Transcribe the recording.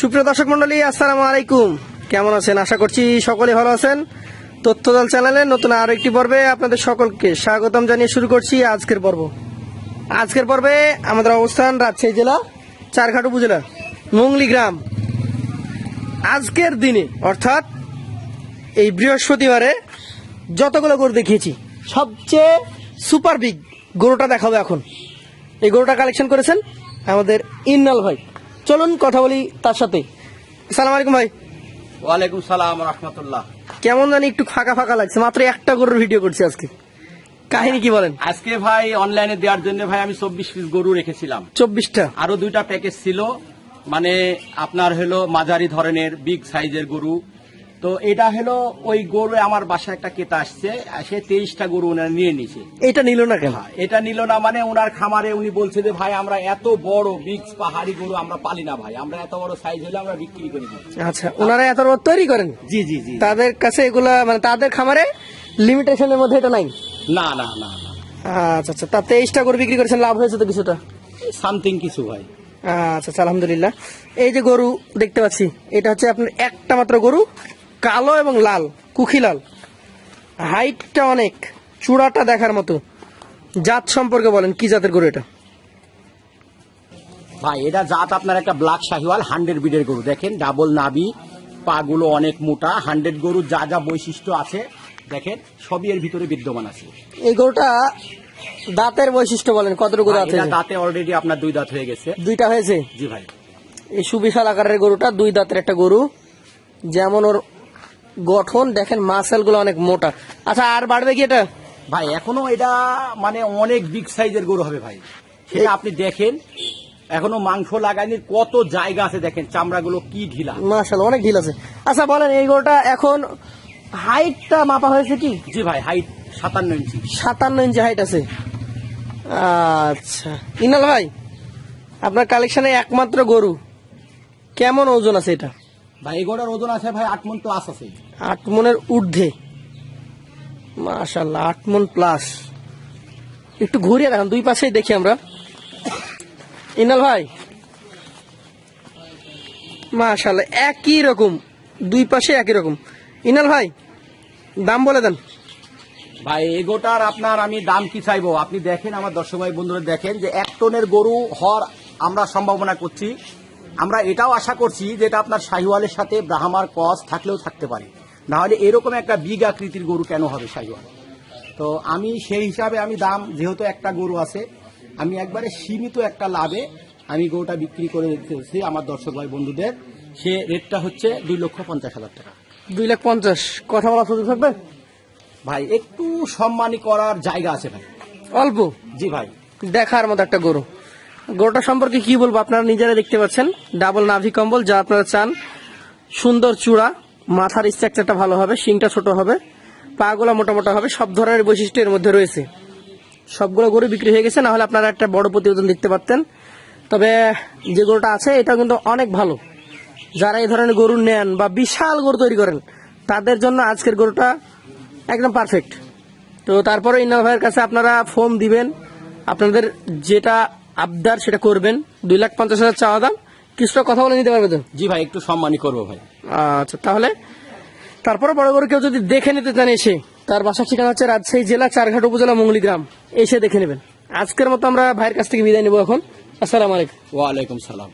সুপ্রিয় দর্শক মন্ডলী, আসসালামু আলাইকুম। কেমন আছেন? আশা করছি সকলে ভালো আছেন। তথ্যদল চ্যানেলের নতুন আরও একটি পর্বে আপনাদের সকলকে স্বাগতম জানিয়ে শুরু করছি আজকের পর্ব। আজকের পর্বে আমাদের অবস্থান রাজশাহী জেলা, চারঘাট উপজেলা, মুংলি গ্রাম। আজকের দিনে, অর্থাৎ এই বৃহস্পতিবারে যতগুলো গরু দেখিয়েছি, সবচেয়ে সুপার বিগ গরুটা দেখাবো এখন। এই গরুটা কালেকশন করেছেন আমাদের ইন্নাল ভাই। চলুন কথা বলি তার সাথে। সালাম আলাইকুম ভাই। ওয়ালাইকুম সালাম রহমতুল্লাহ। কেমন জানি একটু ফাঁকা ফাঁকা লাগছে মাত্র একটা গরুর ভিডিও করছি আজকে। কাহিনী কি বলেন? আজকে ভাই অনলাইনে দেওয়ার জন্য ভাই আমি চব্বিশ পিস গরু রেখেছিলাম। চব্বিশটা? আরও দুইটা প্যাকেজ ছিল মানে আপনার হলো মাঝারি ধরনের বিগ সাইজের গরু তো এটা হলো ওই গরু আমার বাসায় একটা কেতা আসছে সে তেইশটা গরু ওনারা নিয়ে নিছে। এটা নিল না কেন? এটা নিল না মানে ওনার খামারে উনি বলছে যে ভাই আমরা এত বড় বিগ পাহাড়ি গরু আমরা পালি না ভাই। আমরা এত বড় সাইজ হলে আমরা বিক্রি করি আচ্ছা ওনারা এত বড় তৈরি করেন? জি জি জি। তাদের কাছে এগুলা মানে তাদের খামারে লিমিটেশনের মধ্যে এটা নাই? না না না না। আচ্ছা আচ্ছা তা তেইশটা গরু বিক্রি করেছেন লাভ হয়েছে তো কিছুটা? সামথিং কিছু ভাই। আচ্ছা আচ্ছা আলহামদুলিল্লাহ। এই যে গরু দেখতে পাচ্ছি এটা হচ্ছে আপনার একটা মাত্র গরু কালো এবং লাল কুখি লাল। হাইটটা অনেক চূড়াটা দেখার মতো। জাত সম্পর্কে বলেন কি জাতের গরু এটা? ভাই এটা জাত আপনার একটা ব্ল্যাক শাহিওয়াল হান্ড্রেড বিডের গরু। দেখেন ডাবল নাবি পাগুলো অনেক মোটা হান্ড্রেড গরুর যা যা বৈশিষ্ট্য আছে দেখেন সবই এর ভিতরে বিদ্যমান আছে। এই গরুটা দাঁতের বৈশিষ্ট্য বলেন কতটুকু দাঁত হয়েছে? দাঁতে অলরেডি আপনার দুই দাঁত হয়ে গেছে। দুইটা হয়েছে? জি ভাই। এই সুবিশাল আকারের গরুটা দুই দাঁতের একটা গরু। যেমন ওর গঠন দেখেন মাসেলগুলো অনেক মোটা। আচ্ছা আর বাড়বে কি এটা? ভাই এখনও এটা মানে অনেক বিগ সাইজের গরু হবে ভাই। সেটা আপনি দেখেন এখনও মাংস লাগায়নি কত জায়গা আছে দেখেন চামড়াগুলো কি ঢিলা। মাসাল অনেক ঢিল আছে। আচ্ছা বলেন এই গরুটা এখন হাইটটা মাপা হয়েছে কি? জি ভাই হাইট সাতান্ন ইঞ্চি সাতান্ন ইঞ্চি হাইট আছে। আচ্ছা। ইনাল ভাই আপনার কালেকশনে একমাত্র গরু। কেমন ওজন আছে এটা? ভাই এগোটার ওজন আছে ভাই আট মন প্লাস আছে। আট মনের ঊর্ধ্বে। মাশাল্লাহ আট মন প্লাস একটু ঘুরিয়ে দেখান দুই পাশেই দেখি আমরা। ইনাল ভাই। মাশাল্লাহ একই রকম। দুই পাশে একই রকম। ইনাল ভাই দাম বলে দেন। ভাই এগোটার আপনার আমি দাম কি চাইব? আপনি দেখেন আমার দর্শক ভাই বন্ধুরা দেখেন যে এক টনের গরু হওয়ার আমরা সম্ভাবনা করছি। আমরা এটাও আশা করছি যেটা আপনার শাহিওয়ালের সাথে ব্রাহ্মার কস থাকলেও থাকতে পারে। না হলে এরকম একটা বিগ আকৃতির গরু কেন হবে শাহিওয়াল? তো আমি সেই হিসাবে আমি দাম যেহেতু একটা গরু আছে আমি একবারে সীমিত একটা লাভে আমি গরুটা বিক্রি করে দিতেছি আমার দর্শক ভাই বন্ধুদের। সে রেটটা হচ্ছে দুই লক্ষ পঞ্চাশ হাজার টাকা। দুই লাখ পঞ্চাশ। কথা বলার সুযোগ থাকবে? ভাই একটু সম্মানী করার জায়গা আছে ভাই। অল্প? জি ভাই। দেখার মতো একটা গরু। গরুটা সম্পর্কে কি বলব? আপনারা নিজেরা দেখতে পাচ্ছেন। ডাবল নাভি কম্বল, যা আপনারা চান। সুন্দর চূড়া, মাথার স্ট্রাকচারটা ভালো হবে, শিংটা ছোট হবে, পাগুলো মোটা মোটা হবে, সব ধরনের বৈশিষ্ট্য এর মধ্যে রয়েছে। সবগুলো গরু বিক্রি হয়ে গেছে না হলে আপনারা একটা বড় প্রতিবেদন দেখতে পারতেন। তবে যে গরুটা আছে এটা কিন্তু অনেক ভালো। যারা এই ধরনের গরু নেন বা বিশাল গরু তৈরি করেন, তাদের জন্য আজকের গরুটা একদম পারফেক্ট তো তারপরে ইন্না ভাইয়ের কাছে আপনারা ফোন দিবেন। আপনাদের যেটা আবদার সেটা করবেন। দুই লাখ পঞ্চাশ হাজার চাওয়া দাম। কিছুটা কথা বলে নিতে পারবে তো? জি ভাই একটু সম্মানই করব ভাই। আচ্ছা তাহলে তারপরে বড় বড় কেউ যদি দেখে নিতে চান এসে তার বাসার ঠিকানা হচ্ছে রাজশাহী জেলা চারঘাট উপজেলা মঙ্গলি গ্রাম। এসে দেখে নেবেন। আজকের মতো আমরা ভাইয়ের কাছ থেকে বিদায় নেব এখন। আসসালামু আলাইকুম। ওয়ালাইকুম সালাম।